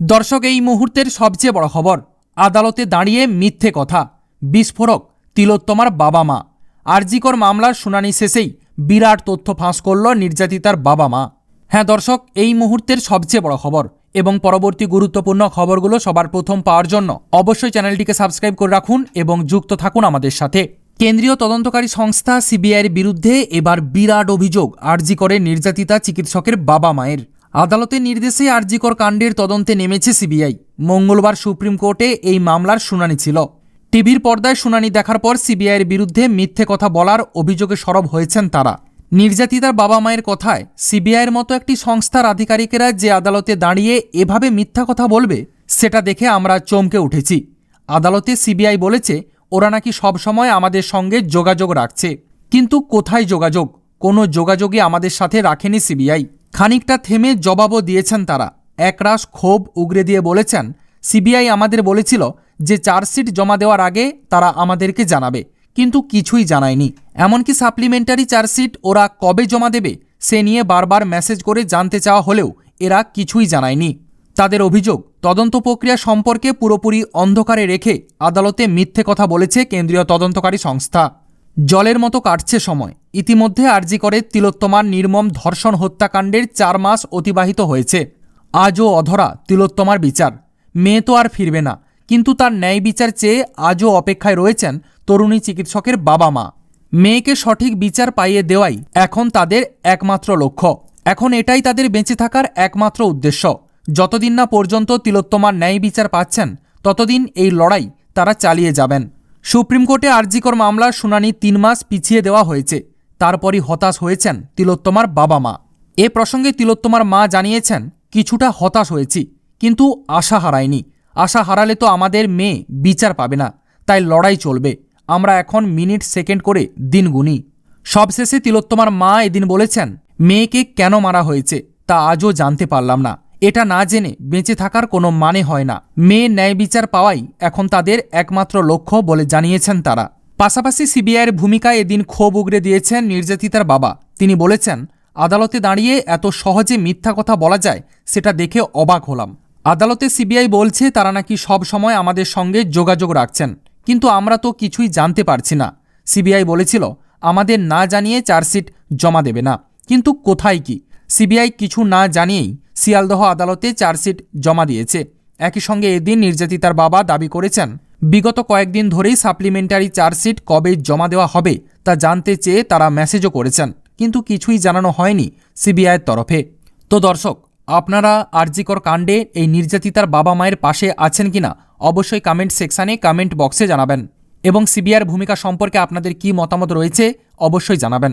দর্শক, এই মুহূর্তের সবচেয়ে বড় খবর, আদালতে দাঁড়িয়ে মিথ্যে কথা, বিস্ফোরক, তিলোত্তমার বাবা মা। আরজিকর মামলার শুনানি শেষেই বিরাট তথ্য ফাঁস করল নির্যাতিতার বাবা মা। হ্যাঁ দর্শক, এই মুহূর্তের সবচেয়ে বড় খবর এবং পরবর্তী গুরুত্বপূর্ণ খবরগুলো সবার প্রথম পাওয়ার জন্য অবশ্যই চ্যানেলটিকে সাবস্ক্রাইব করে রাখুন এবং যুক্ত থাকুন আমাদের সাথে। কেন্দ্রীয় তদন্তকারী সংস্থা সিবিআইয়ের বিরুদ্ধে এবার বিরাট অভিযোগ আরজি করে নির্যাতিতা চিকিৎসকের বাবা মায়ের। আদালতের নির্দেশে আরজিকর কাণ্ডের তদন্তে নেমেছে সিবিআই। মঙ্গলবার সুপ্রিম কোর্টে এই মামলার শুনানি ছিল। টিভির পর্দায় শুনানি দেখার পর সিবিআইয়ের বিরুদ্ধে মিথ্যে কথা বলার অভিযোগে সরব হয়েছেন তারা। নির্যাতিতার বাবা মায়ের কথায় সিবিআইয়ের মতো একটি সংস্থার আধিকারিকেরা যে আদালতে দাঁড়িয়ে এভাবে মিথ্যা কথা বলবে, সেটা দেখে আমরা চমকে উঠেছি। আদালতে সিবিআই বলেছে, ওরা নাকি সবসময় আমাদের সঙ্গে যোগাযোগ রাখছে। কিন্তু কোথায় যোগাযোগ? কোনো যোগাযোগই আমাদের সাথে রাখেনি সিবিআই। খানিকটা থেমে জবাবও দিয়েছেন তারা। একরাশ ক্ষোভ উগরে দিয়ে বলেছেন, সিবিআই আমাদের বলেছিল যে চার্জশিট জমা দেওয়ার আগে তারা আমাদেরকে জানাবে, কিন্তু কিছুই জানায়নি। এমনকি সাপ্লিমেন্টারি চার্জশিট ওরা কবে জমা দেবে, সে নিয়ে বারবার মেসেজ করে জানতে চাওয়া হলেও এরা কিছুই জানায়নি। তাদের অভিযোগ, তদন্ত প্রক্রিয়া সম্পর্কে পুরোপুরি অন্ধকারে রেখে আদালতে মিথ্যে কথা বলেছে কেন্দ্রীয় তদন্তকারী সংস্থা। জলের মতো কাটছে সময়। ইতিমধ্যে আরজি করে তিলোত্তমার নির্মম ধর্ষণ হত্যাকাণ্ডের চার মাস অতিবাহিত হয়েছে। আজও অধরা তিলোত্তমার বিচার। মেয়ে তো আর ফিরবে না, কিন্তু তার ন্যায় বিচার চেয়ে আজও অপেক্ষায় রয়েছেন তরুণী চিকিৎসকের বাবা মা। মেয়েকে সঠিক বিচার পাইয়ে দেওয়াই এখন তাদের একমাত্র লক্ষ্য। এখন এটাই তাদের বেঁচে থাকার একমাত্র উদ্দেশ্য। যতদিন না পর্যন্ত তিলোত্তমার ন্যায় বিচার পাচ্ছেন, ততদিন এই লড়াই তারা চালিয়ে যাবেন। সুপ্রিম কোর্টে আরজিকর মামলার শুনানি তিন মাস পিছিয়ে দেওয়া হয়েছে। তারপরই হতাশ হয়েছেন তিলোত্তমার বাবা মা। এ প্রসঙ্গে তিলোত্তমার মা জানিয়েছেন, কিছুটা হতাশ হয়েছি, কিন্তু আশা হারায়নি আশা হারালে তো আমাদের মেয়ে বিচার পাবে না, তাই লড়াই চলবে। আমরা এখন মিনিট সেকেন্ড করে দিন গুনি। সবশেষে তিলোত্তমার মা এদিন বলেছেন, মেয়েকে কেন মারা হয়েছে তা আজও জানতে পারলাম না। এটা না জেনে বেঁচে থাকার কোনো মানে হয় না। মেয়ে ন্যায় বিচার পাওয়াই এখন তাদের একমাত্র লক্ষ্য বলে জানিয়েছেন তারা। পাশাপাশি সিবিআইয়ের ভূমিকায় এদিন ক্ষোভ উগরে দিয়েছেন নির্যাতিতার বাবা। তিনি বলেছেন, আদালতে দাঁড়িয়ে এত সহজে মিথ্যা কথা বলা যায়, সেটা দেখে অবাক হলাম। আদালতে সিবিআই বলছে, তারা নাকি সব সময় আমাদের সঙ্গে যোগাযোগ রাখছেন। কিন্তু আমরা তো কিছুই জানতে পারছি না। সিবিআই বলেছিল, আমাদের না জানিয়ে চার্জশিট জমা দেবে না। কিন্তু কোথায় কি? সিবিআই কিছু না জানিয়েই শিয়ালদহ আদালতে চার্জশিট জমা দিয়েছে। একই সঙ্গে এদিন নির্যাতিতার বাবা দাবি করেছেন, বিগত কয়েকদিন ধরেই সাপ্লিমেন্টারি চার্জশিট কবে জমা দেওয়া হবে তা জানতে চেয়ে তারা মেসেজও করেছেন, কিন্তু কিছুই জানানো হয়নি সিবিআইয়ের তরফে। তো দর্শক, আপনারা আরজিকর কাণ্ডে এই নির্যাতিতার বাবা মায়ের পাশে আছেন কিনা অবশ্যই কমেন্ট সেকশানে কমেন্ট বক্সে জানাবেন। এবং সিবিআইয়ের ভূমিকা সম্পর্কে আপনাদের কি মতামত রয়েছে অবশ্যই জানাবেন।